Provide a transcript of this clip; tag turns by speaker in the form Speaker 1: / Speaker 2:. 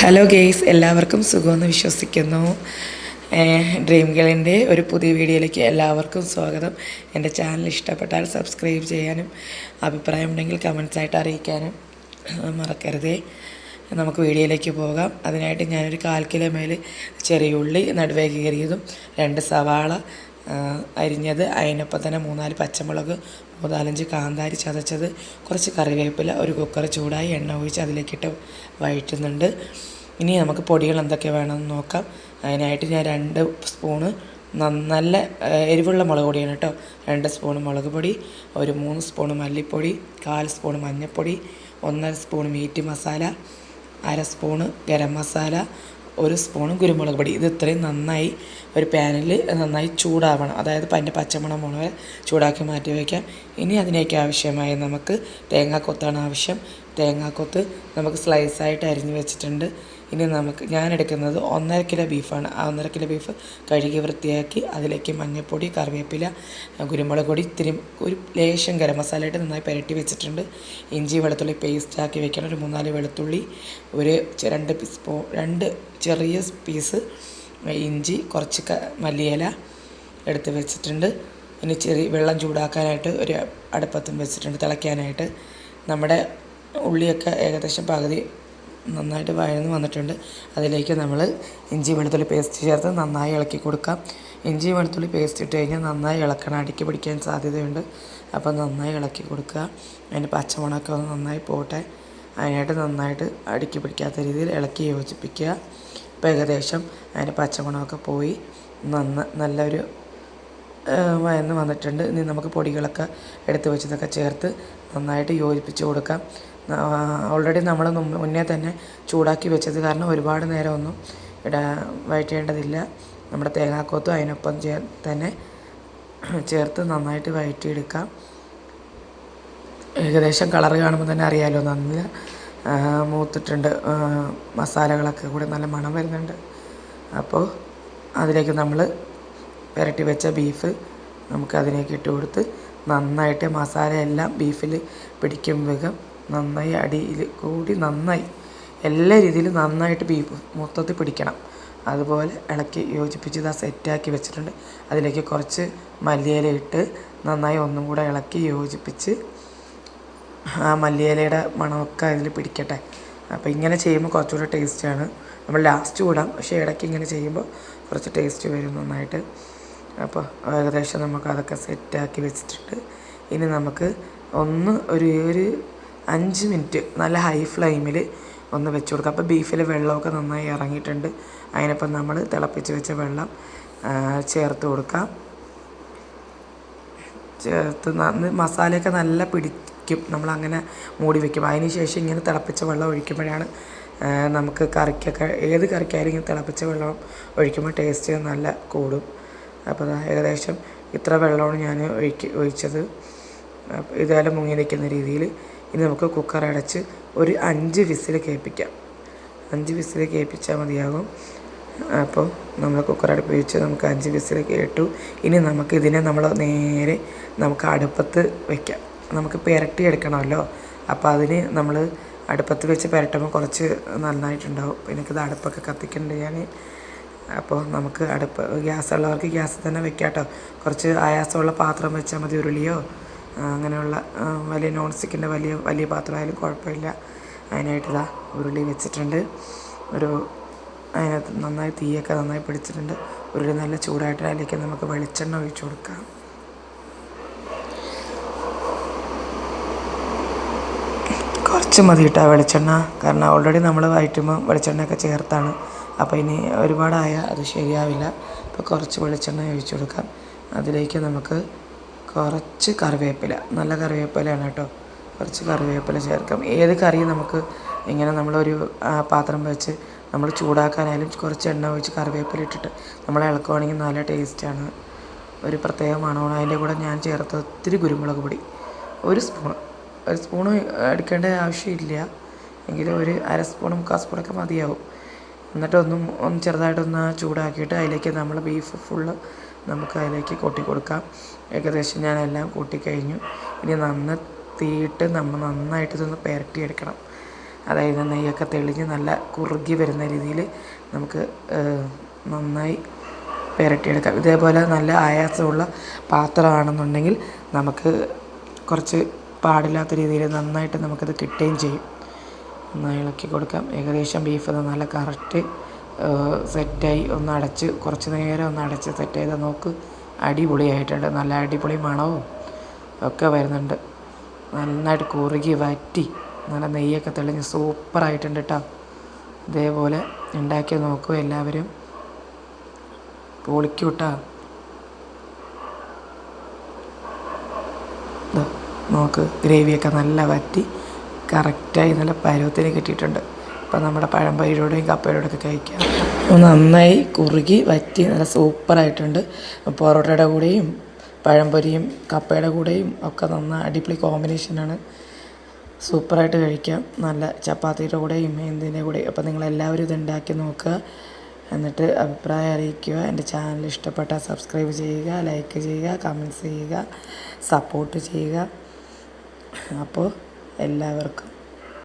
Speaker 1: Hello guys എല്ലാവർക്കും സുഖമെന്ന് വിശ്വസിക്കുന്നു. Dream ഗേളിന്റെ ഒരു പുതിയ വീഡിയോയിലേക്ക് എല്ലാവർക്കും സ്വാഗതം. എന്റെ ചാനൽ ഇഷ്ടപ്പെട്ടാൽ സബ്സ്ക്രൈബ് ചെയ്യാനും അഭിപ്രായമുണ്ടെങ്കിൽ ഉണ്ടെങ്കിൽ ആയിട്ട് അറിയിക്കാനും മറക്കരുതേ. നമുക്ക് വീഡിയോയിലേക്ക് പോകാം. അതിനായിട്ട് ഞാനൊരു കാൽ കിലോ മേൽ ചെറിയ ഉള്ളി നടുവേ കീറിയതും രണ്ട് സവാള അരിഞ്ഞത് അതിനൊപ്പം തന്നെ മൂന്നാൽ പച്ചമുളക് മൂന്നാലഞ്ച് കാന്താരി ചതച്ചത് കുറച്ച് കറിവേപ്പില ഒരു കുക്കർ ചൂടായി എണ്ണ ഒഴിച്ച് അതിലേക്കിട്ട് വഴറ്റുന്നുണ്ട്. ഇനി നമുക്ക് പൊടികൾ എന്തൊക്കെ വേണമെന്ന് നോക്കാം. അതിനായിട്ട് ഞാൻ രണ്ട് സ്പൂണ് നല്ല എരിവുള്ള മുളക് പൊടിയാണ് കേട്ടോ. രണ്ട് സ്പൂൺ മുളക് പൊടി ഒരു മൂന്ന് സ്പൂൺ മല്ലിപ്പൊടി കാൽ സ്പൂൺ മഞ്ഞൾപ്പൊടി ഒന്നര സ്പൂൺ മീറ്റ് മസാല അര സ്പൂണ് ഗരം മസാല ഒരു സ്പൂൺ കുരുമുളക് പൊടി. ഇത് ഇത്രയും നന്നായി ഒരു പാനിൽ നന്നായി ചൂടാവണം. അതായത് അതിന്റെ പച്ചമണം പോണ ചൂടാക്കി മാറ്റി വയ്ക്കാം. ഇനി അതിലേക്ക് ആവശ്യമായി നമുക്ക് തേങ്ങാക്കൊത്താണ് ആവശ്യം. തേങ്ങാക്കൊത്ത് നമുക്ക് സ്ലൈസായിട്ട് അരിഞ്ഞ് വെച്ചിട്ടുണ്ട്. ഇനി നമുക്ക് ഞാൻ എടുക്കുന്നത് ഒന്നര കിലോ ബീഫാണ് ആ ഒന്നര കിലോ ബീഫ് കഴുകി വൃത്തിയാക്കി അതിലേക്ക് മഞ്ഞൾപ്പൊടി കറിവേപ്പില കുരുമുളക് പൊടി ഇത്തിരി ഒരു ലേശം ഗരം മസാല ഇട്ട് നന്നായി പുരട്ടി വെച്ചിട്ടുണ്ട്. ഇഞ്ചി വെളുത്തുള്ളി പേസ്റ്റ് ആക്കി വെക്കണം. ഒരു മൂന്നാൽ വെളുത്തുള്ളി ഒരു രണ്ട് സ്പൂ രണ്ട് ചെറിയ പീസ് ഇഞ്ചി കുറച്ച് മല്ലിയില എടുത്ത് വെച്ചിട്ടുണ്ട്. ഇനി ചെറിയ വെള്ളം ചൂടാക്കാനായിട്ട് ഒരു അടുപ്പത്തും വെച്ചിട്ടുണ്ട് തിളയ്ക്കാനായിട്ട്. നമ്മുടെ ഉള്ളിയൊക്കെ ഏകദേശം പകുതി നന്നായിട്ട് വഴന്ന് വന്നിട്ടുണ്ട്. അതിലേക്ക് നമ്മൾ ഇഞ്ചി വെളുത്തുള്ളി പേസ്റ്റ് ചേർത്ത് നന്നായി ഇളക്കി കൊടുക്കാം. ഇഞ്ചി വെളുത്തുള്ളി പേസ്റ്റ് ഇട്ട് കഴിഞ്ഞാൽ നന്നായി ഇളക്കണം. അടുക്കി പിടിക്കാൻ സാധ്യതയുണ്ട്. അപ്പോൾ നന്നായി ഇളക്കി കൊടുക്കുക. അതിന്റെ പച്ചമുളകൊക്കെ ഒന്ന് നന്നായി പോട്ടെ. അതിനായിട്ട് നന്നായിട്ട് അടുക്കി പിടിക്കാത്ത രീതിയിൽ ഇളക്കി യോജിപ്പിക്കുക. ഇപ്പോൾ ഏകദേശം അതിന്റെ പച്ചമുളകൊക്കെ പോയി. നന്ന നല്ലൊരു വയന്ന് വന്നിട്ടുണ്ട്. ഇനി നമുക്ക് പൊടികളൊക്കെ എടുത്ത് വെച്ചതൊക്കെ ചേർത്ത് നന്നായിട്ട് യോജിപ്പിച്ച് കൊടുക്കാം. ഓൾറെഡി നമ്മൾ മുന്നേ തന്നെ ചൂടാക്കി വെച്ചത് കാരണം ഒരുപാട് നേരമൊന്നും ഇടാ വഴറ്റേണ്ടതില്ല. നമ്മുടെ തേങ്ങാക്കോത്തും അതിനൊപ്പം ചേർ തന്നെ ചേർത്ത് നന്നായിട്ട് വഴറ്റിയെടുക്കാം. ഏകദേശം കളർ കാണുമ്പോൾ തന്നെ അറിയാമല്ലോ നല്ല മൂത്തിട്ടുണ്ട്. മസാലകളൊക്കെ കൂടി നല്ല മണം വരുന്നുണ്ട്. അപ്പോൾ അതിലേക്ക് നമ്മൾ പുരട്ടി വെച്ച ബീഫ് നമുക്ക് അതിനേക്ക് ഇട്ട് കൊടുത്ത് നന്നായിട്ട് മസാലയെല്ലാം ബീഫിൽ പിടിക്കും വിധം നന്നായി അടിയിൽ കൂടി നന്നായി എല്ലാ രീതിയിലും നന്നായിട്ട് ബീഫ് മൊത്തത്തിൽ പിടിക്കണം. അതുപോലെ ഇളക്കി യോജിപ്പിച്ച് ഇതാ സെറ്റാക്കി വെച്ചിട്ടുണ്ട്. അതിലേക്ക് കുറച്ച് മല്ലിയില ഇട്ട് നന്നായി ഒന്നും കൂടെ ഇളക്കി യോജിപ്പിച്ച് ആ മല്ലിയിലയുടെ മണമൊക്കെ അതിൽ പിടിക്കട്ടെ. അപ്പോൾ ഇങ്ങനെ ചെയ്യുമ്പോൾ കുറച്ചുകൂടെ ടേസ്റ്റാണ് നമ്മൾ ലാസ്റ്റ് കൂടാം. പക്ഷേ ഇടയ്ക്ക് ഇങ്ങനെ ചെയ്യുമ്പോൾ കുറച്ച് ടേസ്റ്റ് വരും നന്നായിട്ട്. അപ്പോൾ ഏകദേശം നമുക്ക് അതൊക്കെ സെറ്റാക്കി വെച്ചിട്ടുണ്ട്. ഇനി നമുക്ക് ഒന്ന് ഒരു ഒരു അഞ്ച് മിനിറ്റ് നല്ല ഹൈ ഫ്ലെയിമിൽ ഒന്ന് വെച്ച് കൊടുക്കുക അപ്പോൾ ബീഫിൽ വെള്ളമൊക്കെ നന്നായി ഇറങ്ങിയിട്ടുണ്ട്. അതിനൊപ്പം നമ്മൾ തിളപ്പിച്ച് വെച്ച വെള്ളം ചേർത്ത് കൊടുക്കാം. ചേർത്ത് മസാലയൊക്കെ നല്ല പിടിക്കും. നമ്മളങ്ങനെ മൂടി വെക്കും. അതിന് ശേഷം ഇങ്ങനെ തിളപ്പിച്ച വെള്ളം ഒഴിക്കുമ്പോഴാണ് നമുക്ക് കറിക്കൊക്കെ ഏത് കറിക്കായാലും ഇങ്ങനെ തിളപ്പിച്ച വെള്ളം ഒഴിക്കുമ്പോൾ ടേസ്റ്റ് നല്ല കൂടും. അപ്പോൾ ഏകദേശം ഇത്ര വെള്ളമാണ് ഞാൻ ഒഴിക്ക് ഒഴിച്ചത്. ഇതുപോലെ മുങ്ങി നിൽക്കുന്ന രീതിയിൽ ഇനി നമുക്ക് കുക്കർ അടച്ച് ഒരു അഞ്ച് വിസിൽ കേൾപ്പിക്കാം. അഞ്ച് വിസിൽ കേൾപ്പിച്ചാൽ മതിയാകും. അപ്പോൾ നമ്മൾ കുക്കർ അടുപ്പിച്ച് നമുക്ക് അഞ്ച് വിസിൽ കേട്ടു. ഇനി നമുക്ക് ഇതിനെ നമ്മൾ നേരെ നമുക്ക് അടുപ്പത്ത് വെക്കാം. നമുക്ക് പുരട്ടി എടുക്കണമല്ലോ. അപ്പോൾ അതിന് നമ്മൾ അടുപ്പത്ത് വെച്ച് പുരട്ടുമ്പോൾ കുറച്ച് നന്നായിട്ടുണ്ടാവും. എനിക്കിത് അടുപ്പൊക്കെ കത്തിക്കേണ്ടത് ഞാൻ. അപ്പോൾ നമുക്ക് അടുപ്പ് ഗ്യാസ് ഉള്ളവർക്ക് ഗ്യാസ് തന്നെ വെക്കാം കേട്ടോ. കുറച്ച് ആയാസമുള്ള പാത്രം വെച്ചാൽ മതി ഉരുളിയോ അങ്ങനെയുള്ള വലിയ നോൺ സ്റ്റിക്കിന്റെ വലിയ വലിയ പാത്രമായാലും കുഴപ്പമില്ല. അതിനായിട്ട് ഉരുളി വെച്ചിട്ടുണ്ട്. ഒരു അതിനകത്ത് നന്നായി തീയൊക്കെ നന്നായി പിടിച്ചിട്ടുണ്ട്. ഉരുളി നല്ല ചൂടായിട്ട് അതിലേക്ക് നമുക്ക് വെളിച്ചെണ്ണ ഒഴിച്ചു കൊടുക്കാം. കുറച്ച് മതി കേട്ടോ വെളിച്ചെണ്ണ. കാരണം ഓൾറെഡി നമ്മൾ വയറ്റുമ്പോൾ വെളിച്ചെണ്ണയൊക്കെ ചേർത്താണ്. അപ്പോൾ ഇനി ഒരുപാടായാൽ അത് ശരിയാവില്ല. അപ്പോൾ കുറച്ച് വെളിച്ചെണ്ണ ഒഴിച്ചു കൊടുക്കാം. അതിലേക്ക് നമുക്ക് കുറച്ച് കറിവേപ്പില. നല്ല കറിവേപ്പിലയാണ് കേട്ടോ. കുറച്ച് കറിവേപ്പില ചേർക്കാം. ഏത് കറിയും നമുക്ക് ഇങ്ങനെ നമ്മളൊരു പാത്രം വെച്ച് നമ്മൾ ചൂടാക്കാനായാലും കുറച്ച് എണ്ണ ഒഴിച്ച് കറിവേപ്പില ഇട്ടിട്ട് നമ്മൾ ഇളക്കുവാണെങ്കിൽ നല്ല ടേസ്റ്റാണ്. ഒരു പ്രത്യേക മണമാണ്. അതിന്റെ കൂടെ ഞാൻ ചേർത്ത ഒത്തിരി കുരുമുളക് പൊടി. ഒരു സ്പൂൺ. ഒരു സ്പൂണ് എടുക്കേണ്ട ആവശ്യമില്ല. എങ്കിലും ഒരു അര സ്പൂൺ മുക്കാൽ സ്പൂണൊക്കെ മതിയാവും. എന്നിട്ട് ഒന്നും ചെറുതായിട്ടൊന്ന് ചൂടാക്കിയിട്ട് അതിലേക്ക് നമ്മൾ ബീഫ് ഫുള്ള് നമുക്ക് അതിലേക്ക് കൊട്ടി കൊടുക്കാം. ഏകദേശം ഞാൻ എല്ലാം കൂട്ടി കഴിഞ്ഞു. ഇനി നന്ന തീയിട്ട് നമ്മൾ നന്നായിട്ട് ഇതൊന്ന് പുരട്ടിയെടുക്കണം. അതായത് നെയ്യൊക്കെ തെളിഞ്ഞ് നല്ല കുറുകി വരുന്ന രീതിയിൽ നമുക്ക് നന്നായി പുരട്ടിയെടുക്കാം. ഇതേപോലെ നല്ല ആയാസമുള്ള പാത്രമാണെന്നുണ്ടെങ്കിൽ നമുക്ക് കുറച്ച് പാടില്ലാത്ത രീതിയിൽ നന്നായിട്ട് നമുക്കത് കിട്ടുകയും ചെയ്യും. നന്നായി ഇളക്കി കൊടുക്കാം. ഏകദേശം ബീഫ് അത് നല്ല കറക്റ്റ് സെറ്റായി ഒന്ന് അടച്ച് കുറച്ച് നേരം ഒന്ന് അടച്ച് സെറ്റ് ചെയ്താൽ നോക്ക്. അടിപൊളിയായിട്ടുണ്ട്. നല്ല അടിപൊളി മണവും ഒക്കെ വരുന്നുണ്ട്. നന്നായിട്ട് കുറുകി വറ്റി നല്ല നെയ്യൊക്കെ തെളിഞ്ഞ് സൂപ്പറായിട്ടുണ്ട് കേട്ടോ ഇതേപോലെ ഉണ്ടാക്കി നോക്കൂ എല്ലാവരും. പൊളിക്കും കേട്ടോ നോക്ക് ഗ്രേവിയൊക്കെ നല്ല വറ്റി. കറക്റ്റായി നല്ല പരുവത്തിന് കിട്ടിയിട്ടുണ്ട്. അപ്പം നമ്മുടെ പഴംപയരോടെയും കപ്പയോടെ ഒക്കെ കഴിക്കാം നന്നായി കുറുകി വറ്റി നല്ല സൂപ്പറായിട്ടുണ്ട്. പൊറോട്ടയുടെ കൂടെയും പഴംപൊരിയും കപ്പയുടെ കൂടെയും ഒക്കെ നന്ന അടിപൊളി കോമ്പിനേഷനാണ്. സൂപ്പറായിട്ട് കഴിക്കാം. നല്ല ചപ്പാത്തിയുടെ കൂടെയും എന്തിന്റെ കൂടെയും. അപ്പോൾ നിങ്ങളെല്ലാവരും ഇത് ഉണ്ടാക്കി നോക്കുക. എന്നിട്ട് അഭിപ്രായം അറിയിക്കുക. എന്റെ ചാനൽ ഇഷ്ടപ്പെട്ടാൽ സബ്സ്ക്രൈബ് ചെയ്യുക ലൈക്ക് ചെയ്യുക കമന്റ്സ് ചെയ്യുക സപ്പോർട്ട് ചെയ്യുക. അപ്പോൾ എല്ലാവർക്കും.